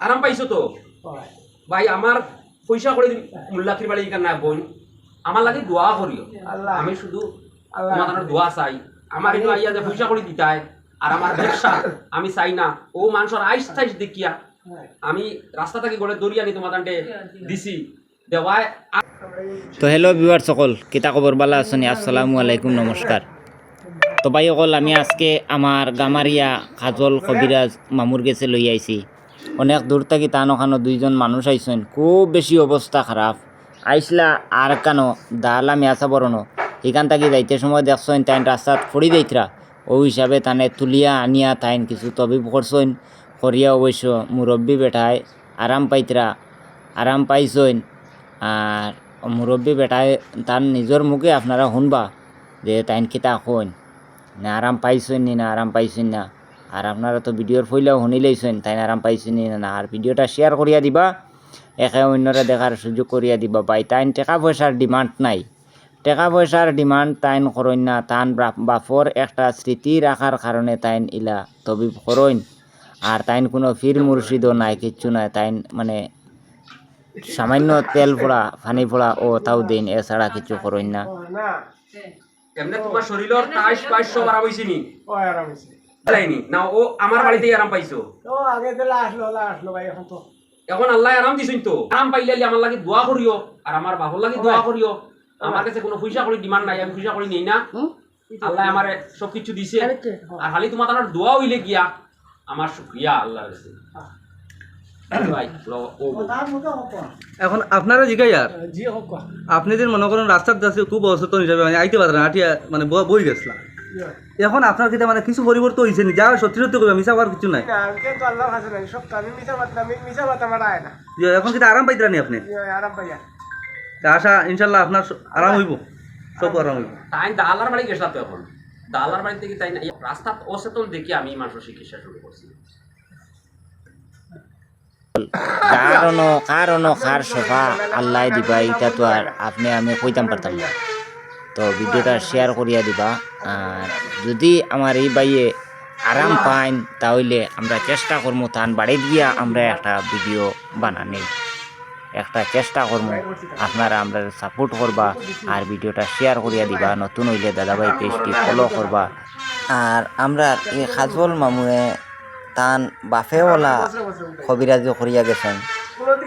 আরাম পাইছো তো? ভাই আমার পয়সা করে মুল্লাখির বাড়ি না বোন আমার লাগে দোয়া করিও আল্লাহ। আমি শুধু তোমাদের দোয়া চাই। আমার এনে আইয়া যে পয়সা করে দিতাই। আর আমার ব্যবসা আমি চাই না। ও মানুষের আইস থাইস দেখিয়া। আমি রাস্তা থেকে গড়ে দৌড়িয়ে আনি তোমাদের দিছি। দেওয়ায় তো হেল্ল' ভিউয়ার সকল কিতা খবর বালা আছেন? আসসালামু আলাইকুম নমস্কার তো ভাই অকল আমি আজকে আমার গামারিয়া কাজল কবিরাজ মামুর গেছে লই আইছি। অনেক দূর থেকে তান ওখানো দুইজন মানুষ আইসেন খুব বেশি অবস্থা খারাপ। আইসলা আর কানো? দালা মেয়াসা বরণ এখান থেকে যাইতে সময় দেখছেন তাইন রাস্তাত ফড়ি দেইতরা ও হিসাবে তানে তুলিয়া আনিয়া তাইন কিছু তবিব করছেন। করিয়া অবশ্য মুরব্বী বেটায় আরাম পাইতরা। আরাম পাইছেন। আর মুরব্বী বেটায় তার নিজের মুখে আপনারা শুনবা যে তাইন কিতা কইন। না আরাম পাইছেন নি, না আরাম পাইছেন না। আর আপনারা তো ভিডিওর ফইলেও শুনি লইছেন তাই আরাম পাইছেন নি না। আর ভিডিওটা শেয়ার করিয়া দিবা একে অন্যরা দেখার সুযোগ করিয়া দিবা। বাই তাইন টাকা পয়সার ডিমান্ড নাই। টাকা পয়সার ডিমান্ড তাইন করইন না তান বাপর একটা স্মৃতি রাখার কারণে তাইন ইলা তবিব করইন আর তাইন কোনো ফির মুর্শিদও নাই কিচ্ছু নাই। তাইন মানে সামান্য তেল পোড়া পানি পোড়া ও তাও দিন এছাড়া কিছু করইন না। এমনি তোমার শরীরের তাইশ বাইশ সব আরাম হয়েছে নি আরাম হয়েছে লাইনি না ও আমার বাড়িতেই আরাম পাইছো। তো আগে তো আসলো আসলো ভাই এখন তো। এখন আল্লাহ আরাম দিছেন তো। আরাম পাইলে আমার লাগে দোয়া করিও আর আমার বাবুর লাগে দোয়া করিও। আমার কাছে কোনো পয়সা করি ডিমান্ড নাই আমি পয়সা করি নেই না। আল্লাহ আমার সব কিছু দিছে। আর খালি তোমার তার দোয়া হইলে গিয়া আমার শুক্রিয়া আল্লাহর কাছে। ও। এখন আপনারা জিগাই আর আপনি যে মনে করেন রাস্তার যাচ্ছে খুব অসচেতন হিসাবে মানে আইতে পারেন আটিয়া মানে বই গেছিলাম এখন আপনার কিটা মানে কিছু পরিবর্তন হয়েছে নি? যা সত্যি সত্যি করবে মিশা হওয়ার কিছু নাই। আমি কিন্তু আল্লাহর কাছে নাই সব আমি মিশা বাত আমি মিশা বাত আমার আয় না। যে এখন কিটা আরাম পাইতরা নি আপনি? ইয়ে, আশা ইনশাল্লাহ আপনার আরাম হইব সব আরাম হইব। তাই দালার বাড়ি গেছিলাম তো এখন। দালার বাড়ি থেকে তাই না? রাস্তা অচেতন দেখি আমি মানুষের চিকিৎসা শুরু করছি। কারণ কারণ কার সোফা আল্লাহ দিবা এটা তো আর আপনি আমি কইতাম পারতাম না। তো ভিডিওটা শেয়ার করিয়া দিবা। আর যদি আমার এই বাইয়ে আরাম পাইন তাহলে আমরা চেষ্টা করব তান বাড়ি গিয়া আমরা একটা ভিডিও বানানি একটা চেষ্টা করব আপনারা আমরা সাপোর্ট করবা আর ভিডিওটা শেয়ার করিয়া দিবা, নতুন হইলে দাদাভাই পেজটি ফলো করবা। আর আমরা এই খাজল মামুয়ে তান বাফেওয়ালা কবিরাজি করিয়া গেছেন।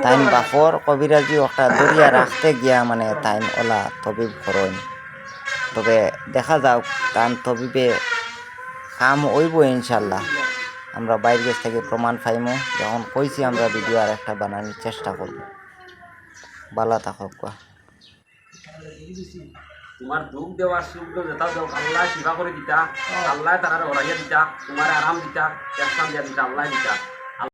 তাইন বাপর কবিরাজি একটা দরিয়া রাখতে গিয়া মানে তাইন ওলা তবিব করইন তবে দেখা যাক, তান তবিবে কাম হইব ইনশাল্লাহ। আমরা বাইরের কাছ থেকে প্রমাণ পাইমু, যখন কইছি আমরা ভিডিও আর একটা বানানোর চেষ্টা করব। বালা থাকক কোয়া তোমার দুঃখ দেওয়ার সুখ দেওয়া যেটা দেও আল্লাহ সেবা করে দিতা। আল্লাহ তারা ওরাইয়া দিতা, তোমার আরাম দিতা পেশান দিয়া দিতা, আল্লাহ দিতা।